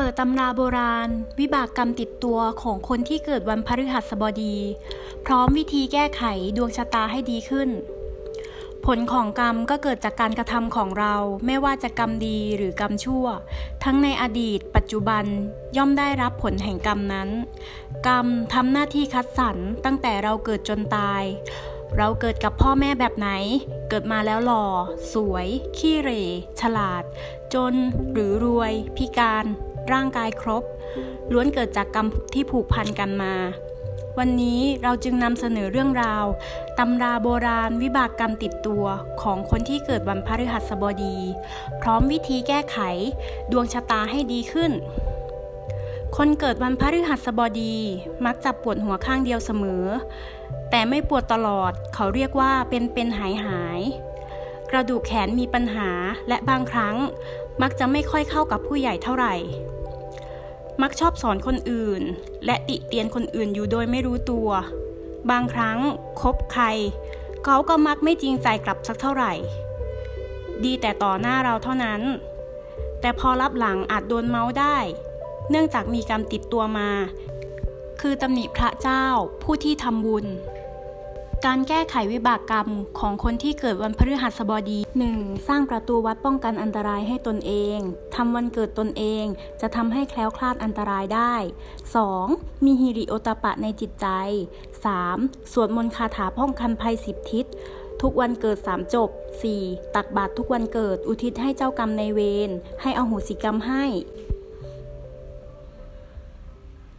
เปิดตำราโบราณ วิบากกรรมติดตัวของคนที่เกิดวันพฤหัสบดี พร้อมวิธีแก้ไขดวงชะตาให้ดีขึ้น ผลของกรรมก็เกิดจากการกระทำของเราไม่ว่าจะกรรมดีหรือกรรมชั่ว ทั้งในอดีต ปัจจุบันย่อมได้รับผลแห่งกรรมนั้น กรรมทำหน้าที่คัดสรรตั้งแต่เราเกิดจนตาย เราเกิดกับพ่อแม่แบบไหน เกิดมาแล้วหล่อ สวย ขี้เรฉลาด จนหรือรวย พิการ ร่างกายครบ ล้วนเกิดจากกรรมที่ผูกพันกันมา วันนี้เราจึงนำเสนอเรื่องราวตำราโบราณวิบากกรรมติดตัวของคนที่เกิดวันพฤหัสบดี พร้อมวิธีแก้ไข ดวงชะตาให้ดีขึ้นคนเกิดวันพฤหัสบดี มักจะปวดหัวข้างเดียวเสมอ แต่ไม่ปวดตลอดเขาเรียกว่าเป็นเป็นหายหาย กระดูกแขนมีปัญหาและบางครั้ง มักจะไม่ค่อยเข้ากับผู้ใหญ่เท่าไหร่ มักชอบสอนคนอื่น และติเตียนคนอื่นอยู่โดยไม่รู้ตัว บางครั้งคบใคร เขาก็มักไม่จริงใจกลับสักเท่าไหร่ ดีแต่ต่อหน้าเราเท่านั้น แต่พอรับหลังอาจโดนเมาส์ได้ เนื่องจากมีกรรมติดตัวมา คือตำหนิพระเจ้าผู้ที่ทำบุญ การแก้ไขวิบากกรรมของคนที่เกิดวันพฤหัสบดี 1. สร้างประตูวัดป้องกันอันตรายให้ตนเอง ทำวันเกิดตนเองจะทำให้แคล้วคลาดอันตรายได้ 2. มีฮิริโอตปะในจิตใจ 3. สวดมนต์คาถาป้องกันภัยสิบทิศ ทุกวันเกิดสามจบ 4. ตักบาตรทุกวันเกิดอุทิศให้เจ้ากรรมในเวรให้อโหสิกรรมให้